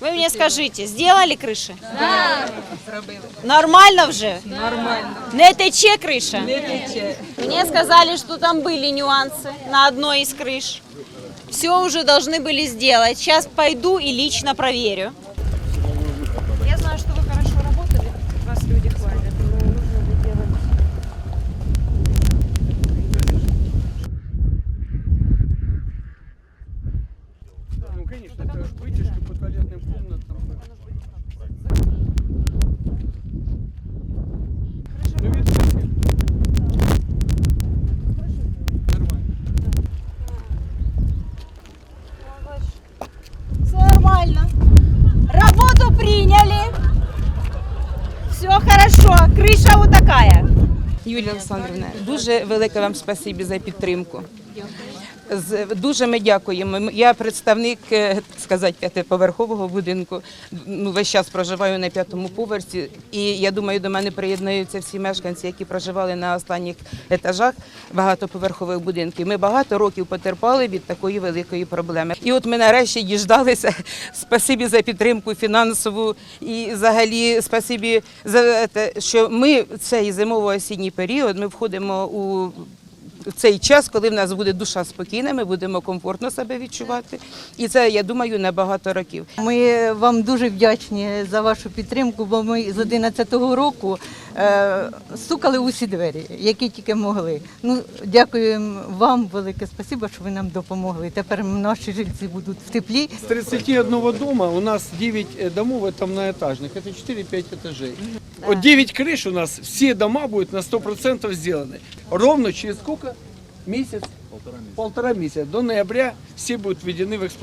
Вы мне скажите, сделали крыши? Да. Нормально вже? Нормально. Не тече криша? Не тече. Мне сказали, что там были нюансы на одной из крыш. Все уже должны были сделать. Сейчас пойду и лично проверю. Все хорошо. криша вот такая. Юлія Олександровна, дуже велике вам спасибі за підтримку. Дуже ми дякуємо. Я представник е, сказати, п'ятиповерхового будинку. Ну, весь час проживаю на п'ятому поверсі. І я думаю, до мене приєднуються всі мешканці, які проживали на останніх етажах багатоповерхових будинків. Ми багато років потерпали від такої великої проблеми. І от ми нарешті діждалися. Спасибі за підтримку фінансову і взагалі спасибі за те, що ми цей зимово-осінній період ми входимо у цей час, коли в нас буде душа спокійна, ми будемо комфортно себе відчувати. І це, я думаю, на багато років. Ми вам дуже вдячні за вашу підтримку, бо ми з 11-го року е, стукали у всі двері, які тільки могли. Ну, дякуємо вам, велике спасибо, що ви нам допомогли. Тепер наші жильці будуть в теплі. С 31 дома у нас 9 э, домов это многоэтажных. Это 4-5 этажей. Вот 9 крыш у нас, все дома будут на 100% сделаны. Ровно через сколько? Месяц? Полтора месяца. Полтора месяца. До ноября все будут введены в эксплуатацию.